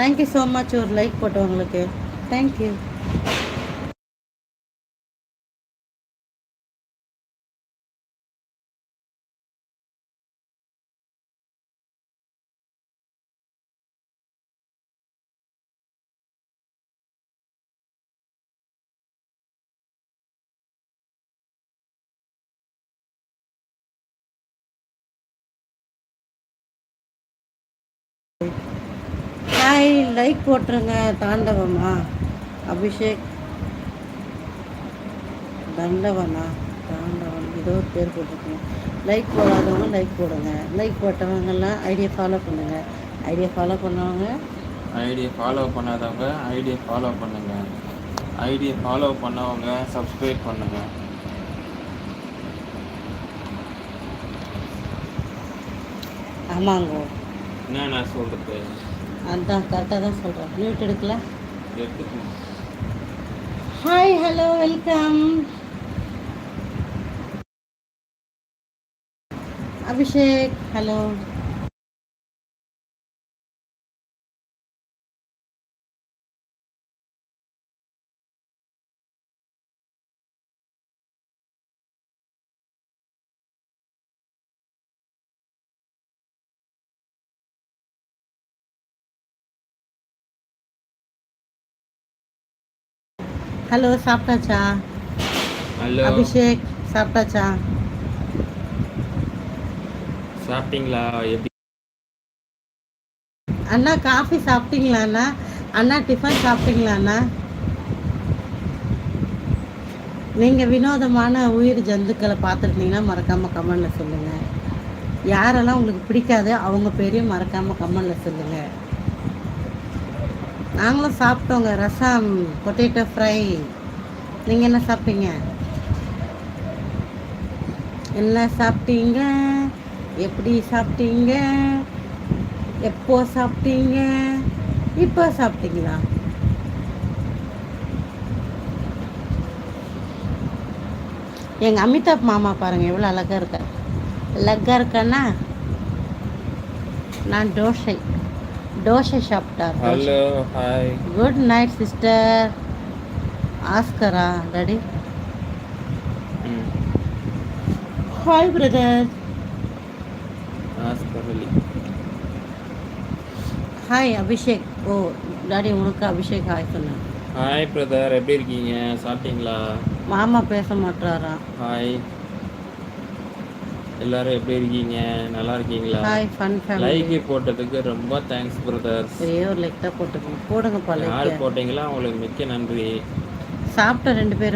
Thank you so much ஒரு like போட்டவங்களுக்கு thank you like போட்டுருங்க தாண்டவமா? அபிஷேக். தண்டவனா? தாண்டவன். ஏதோ பேர் போட்டிருக்கீங்க. லைக் போடாதவங்க லைக் போடுங்க. லைக் போட்டவங்கெல்லாம் ஐடியா ஃபாலோ பண்ணுங்கள் ஐடியா ஃபாலோ பண்ணவங்க? ஐடியை ஃபாலோ பண்ணாதவங்க ஐடியை ஃபாலோ பண்ணுங்க. ஐடியை ஃபாலோ பண்ணவங்க சப்ஸ்கிரைப் பண்ணுங்க. ஆமாங்கோ. என்ன நான் சொல்றது? அதான் கரெக்டாக தான் சொல்கிறேன் மியூட் எடுக்கல? Hi hello welcome Abhishek hello hello சாப்பிட்டாச்சா? ஹலோ. அபிஷேக் சாப்பிட்டாச்சா? சாப்பிட்டீங்களா? எப்படி? அண்ணா காஃபி சாப்பிட்டீங்களா அண்ணா? டிஃபன் சாப்பிட்டீங்களா அண்ணா? நீங்கள் வினோதமான உயிர் ஜந்துக்களை பார்த்துருந்தீங்கன்னா மறக்காமல் கமெண்டில் சொல்லுங்கள் யாரெல்லாம் உங்களுக்கு பிடிக்காது அவங்க பேரையும் மறக்காமல் கமெண்டில் சொல்லுங்கள் நாங்களும் சாப்பிட்டோங்க. ரசம் பொட்டேட்டோ ஃப்ரை நீங்கள் என்ன சாப்பிட்டீங்க? என்ன சாப்பிட்டீங்க? எப்படி சாப்பிட்டீங்க? எப்போ சாப்பிட்டீங்க? இப்போ சாப்பிட்டீங்களா? எங்கள் அமிதாப் மாமா பாருங்க எவ்வளோ அழகாக இருக்கார். அழகாக இருக்கேன்னா நான் தோசை. தோசை சாப்பிட்டார். Hello hi good night sister ஆஸ்கரா ம். Hi brother Askar Ali hi Abhishek. Oh daddy உனக்கு அபிஷேக் ஹாய் சொன்னேன். ஹாய் பிரதர் எப்படி இருக்கீங்க? சாப்பிட்டீங்களா? மாமா பேச மாட்டாராம் ஹாய் எல்லாரும் எப்படி இருக்கீங்க? நல்லா இருக்கீங்களா? ஹாய் ஃபன் ஃபேமிலி லைக் போட்டதுக்கு ரொம்ப தேங்க்ஸ் பிரதர்ஸ் ஒரே ஒரு லைக் தான் போட்டுக்கோங்க. போடுங்கப்பா யார் லைக் போட்டீங்களோ அவங்களுக்கு மிக்க நன்றி. சாப்பிட்ட ரெண்டு பேரும்